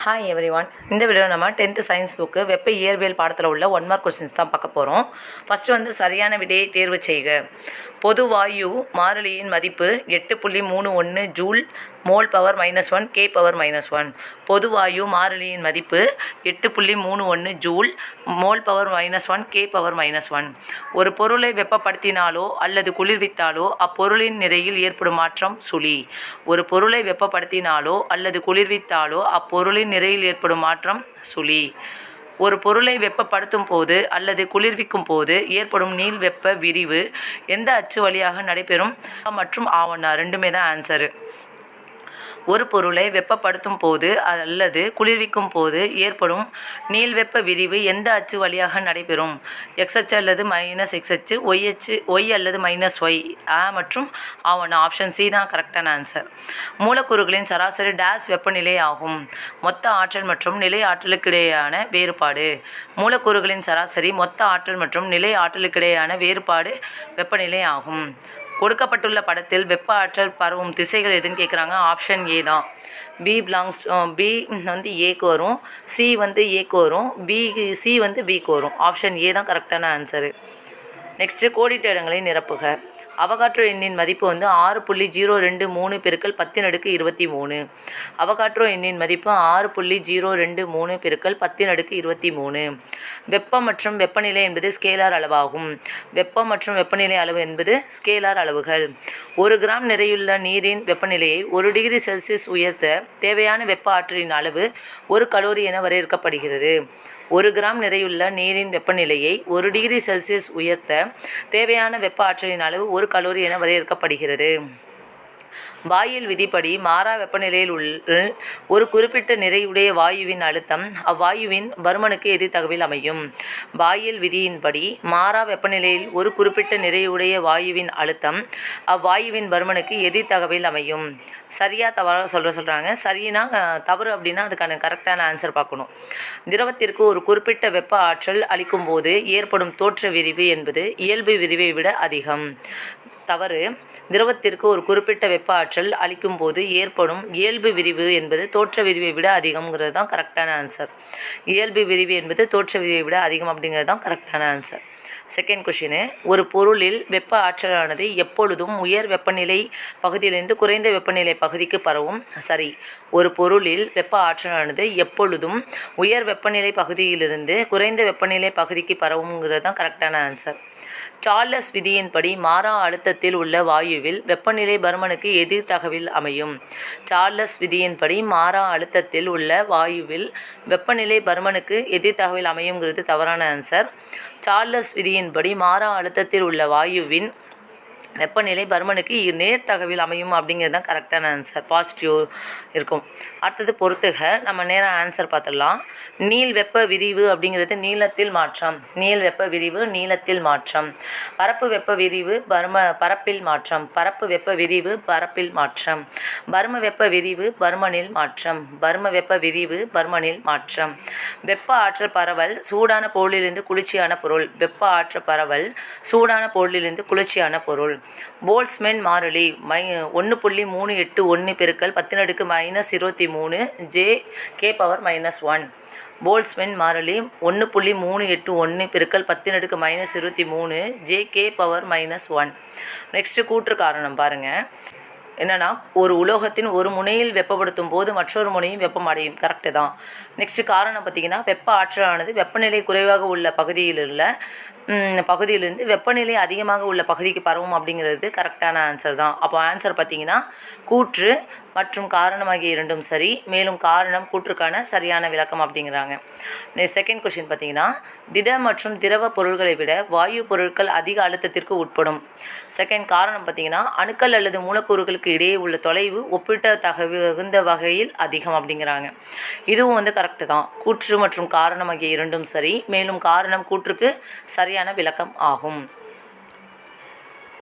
Hi everyone இந்த video நம்ம tenth science book வெப்ப இயற்பியல் பாடத்தில் உள்ள ஒன் மார்க் கொஸ்டின்ஸ் தான் பார்க்க போகிறோம் ஃபஸ்ட்டு வந்து சரியான விடையை தேர்வு செய்க. பொது வாயு மாறிலியின் மதிப்பு எட்டு புள்ளி மூணு ஒன்று joule mole power minus one K power minus one பொதுவாயு மாறிலியின் மதிப்பு எட்டு புள்ளி மூணு ஒன்று joule mole power minus one K power minus one ஒரு பொருளை வெப்பப்படுத்தினாலோ அல்லது குளிர்வித்தாலோ அப்பொருளின் நிறையில் ஏற்படும் மாற்றம் சுழி. ஒரு பொருளை வெப்பப்படுத்தினாலோ அல்லது குளிர்வித்தாலோ அப்பொருளின் நிறையில் ஏற்படும் மாற்றம் சுழி. ஒரு பொருளை வெப்பப்படுத்தும் போது அல்லது குளிர்விக்கும் போது ஏற்படும் நீள் வெப்ப விரிவு எந்த அச்சு வழியாக நடைபெறும்? மற்றும் ஆவணா ரெண்டுமே தான் ஆன்சரு ஒரு பொருளை வெப்பப்படுத்தும் போது அல்லது குளிர்விக்கும் போது ஏற்படும் நீள்வெப்ப விரிவு எந்த அச்சு வழியாக நடைபெறும்? எக்ஸ் அச்சு அல்லது மைனஸ் எக்ஸ் அச்சு ஒய் அச்சு ஒய் அல்லது மைனஸ் ஒய் ஆ மற்றும் ஆவண ஆப்ஷன் சி தான் கரெக்டான ஆன்சர் மூலக்கூறுகளின் சராசரி டேஸ் வெப்பநிலை ஆகும். மொத்த ஆற்றல் மற்றும் நிலை ஆற்றலுக்கிடையான வேறுபாடு. மூலக்கூறுகளின் சராசரி மொத்த ஆற்றல் மற்றும் நிலை ஆற்றலுக்கிடையான வேறுபாடு வெப்பநிலை ஆகும். கொடுக்கப்பட்டுள்ள படத்தில் வெப்ப ஆற்றல் பரவும் திசைகள் எதுன்னு கேட்குறாங்க ஆப்ஷன் ஏ தான். பி பிலாங்ஸ் பி வந்து ஏக்கு வரும். சி வந்து ஏக்கு வரும். பி சி வந்து பிக்கு வரும். ஆப்ஷன் ஏ தான் கரெக்டான ஆன்சரு நெக்ஸ்ட்டு கோடிட்ட இடங்களை நிரப்புக. அவகாட்ரோ எண்ணின் மதிப்பு வந்து ஆறு புள்ளி ஜீரோ ரெண்டு மூணு பெருக்கல் பத்தின் அடுக்கு இருபத்தி மூணு. அவகாட்ரோ எண்ணின் மதிப்பு ஆறு புள்ளி ஜீரோ ரெண்டு மூணு பெருக்கல் பத்தின் அடுக்கு இருபத்தி மூணு. வெப்பம் மற்றும் வெப்பநிலை என்பது ஸ்கேலார் அளவாகும். வெப்பம் மற்றும் வெப்பநிலை அளவு என்பது ஸ்கேலார் அளவுகள். ஒரு கிராம் நிறையுள்ள நீரின் வெப்பநிலையை ஒரு டிகிரி செல்சியஸ் உயர்த்த தேவையான வெப்ப ஆற்றலின் அளவு ஒரு கலோரி என வரையறுக்கப்படுகிறது. ஒரு கிராம் நிறையுள்ள நீரின் வெப்பநிலையை ஒரு டிகிரி செல்சியஸ் உயர்த்த தேவையான வெப்ப ஆற்றலின் அளவு ஒரு கலோரி என வரையறுக்கப்படுகிறது. வாயில் விதிப்படி மாறா வெப்பநிலையில் உள்ள ஒரு குறிப்பிட்ட நிறையுடைய வாயுவின் அழுத்தம் அவ்வாயுவின் பருமனுக்கு எதிர்த்தகவில் அமையும். வாயில் விதியின்படி மாறா வெப்பநிலையில் ஒரு குறிப்பிட்ட நிறையுடைய வாயுவின் அழுத்தம் அவ்வாயுவின் பருமனுக்கு எதிர்த்தகவில் அமையும். சரியாக தவறாக சொல்கிற சொல்கிறாங்க சரினா தவறு அப்படின்னா அதுக்கான கரெக்டான ஆன்சர் பார்க்கணும். திரவத்திற்கு ஒரு குறிப்பிட்ட வெப்ப ஆற்றல் அளிக்கும் போது ஏற்படும் தோற்ற விரிவு என்பது இயல்பு விரிவை விட அதிகம். தவறு திரவத்திற்கு ஒரு குறிப்பிட்ட வெப்ப ஆற்றல் அளிக்கும் போது ஏற்படும் இயல்பு விரிவு என்பது தோற்ற விரிவை விட அதிகம்ங்கிறது தான் கரெக்டான ஆன்சர் இயல்பு விரிவு என்பது தோற்ற விரிவை விட அதிகம் அப்படிங்கிறது தான் கரெக்டான ஆன்சர் செகண்ட் கொஷினு ஒரு பொருளில் வெப்ப ஆற்றலானது எப்பொழுதும் உயர் வெப்பநிலை பகுதியிலிருந்து குறைந்த வெப்பநிலை பகுதிக்கு பரவும்? சரி ஒரு பொருளில் வெப்ப ஆற்றலானது எப்பொழுதும் உயர் வெப்பநிலை பகுதியிலிருந்து குறைந்த வெப்பநிலை பகுதிக்கு பரவுங்கிறது தான் கரெக்டான ஆன்சர் சார்லஸ் விதியின்படி மாறா அழுத்தத்தில் உள்ள வாயுவில் வெப்பநிலை பருமனுக்கு எதிர்த்தகவில் அமையும். சார்லஸ் விதியின்படி மாறா அழுத்தத்தில் உள்ள வாயுவில் வெப்பநிலை பருமனுக்கு எதிர்த்தகவில் அமையுங்கிறது தவறான ஆன்சர் சார்லஸ் விதியின்படி மாறா அழுத்தத்தில் உள்ள வாயுவின் வெப்பநிலை பருமனுக்கு நேர்த்தகவில் அமையும் அப்படிங்கிறது தான் கரெக்டான ஆன்சர் பாசிட்டிவ் இருக்கும். அடுத்தது பொறுத்துக. நம்ம நேராக ஆன்சர் பார்த்துடலாம். நீள் வெப்ப விரிவு அப்படிங்கிறது நீளத்தில் மாற்றம். நீள் வெப்ப விரிவு நீளத்தில் மாற்றம். பரப்பு வெப்ப விரிவு பரும பரப்பில் மாற்றம். பரப்பு வெப்ப விரிவு பரப்பில் மாற்றம். பரும வெப்ப விரிவு பருமனில் மாற்றம். பரும வெப்ப விரிவு பருமனில் மாற்றம். வெப்ப ஆற்றல் பரவல் சூடான பொருளிலிருந்து குளிர்ச்சியான பொருள். வெப்ப ஆற்றல் பரவல் சூடான பொருளிலிருந்து குளிர்ச்சியான பொருள். போல்ஸ்மென் மாறிலி மை ஒன்று புள்ளி மூணு எட்டு ஒன்று பெருக்கல் பத்தினடுக்கு மைனஸ் இருபத்தி மூணு J K power minus one Boltzmann மாறிலி ஒன்று புள்ளி மூணு எட்டு ஒன்று பெருக்கல் பத்தினடுக்கு மைனஸ் இருபத்தி மூணு J K power minus one next கூற்று காரணம் பாருங்கள் என்னென்னா ஒரு உலோகத்தின் ஒரு முனையில் வெப்பப்படுத்தும் போது மற்றொரு முனையும் வெப்பம் அடையும். கரெக்டு தான். நெக்ஸ்ட் காரணம் பார்த்தீங்கன்னா வெப்ப ஆற்றலானது வெப்பநிலை குறைவாக உள்ள பகுதியில் உள்ள பகுதியிலிருந்து வெப்பநிலை அதிகமாக உள்ள பகுதிக்கு பரவும் அப்படிங்கிறது கரெக்டான ஆன்சர் தான். அப்போ ஆன்சர் பார்த்தீங்கன்னா கூற்று மற்றும் காரணமாகிய இரண்டும் சரி. மேலும் காரணம் கூற்றுக்கான சரியான விளக்கம் அப்படிங்கிறாங்க. செகண்ட் கொஷின் பார்த்தீங்கன்னா திட மற்றும் திரவ பொருள்களை விட வாயு பொருட்கள் அதிக அழுத்தத்திற்கு உட்படும். செகண்ட் காரணம் பார்த்தீங்கன்னா அணுக்கள் அல்லது மூலக்கூறுகளுக்கு இடையே உள்ள தொலைவு ஒப்பிட்ட தகுந்த வகையில் அதிகம் அப்படிங்கிறாங்க. இதுவும் வந்து கரெக்டு தான். கூற்று மற்றும் காரணம் ஆகிய இரண்டும் சரி. மேலும் காரணம் கூற்றுக்கு சரியான விளக்கம் ஆகும்.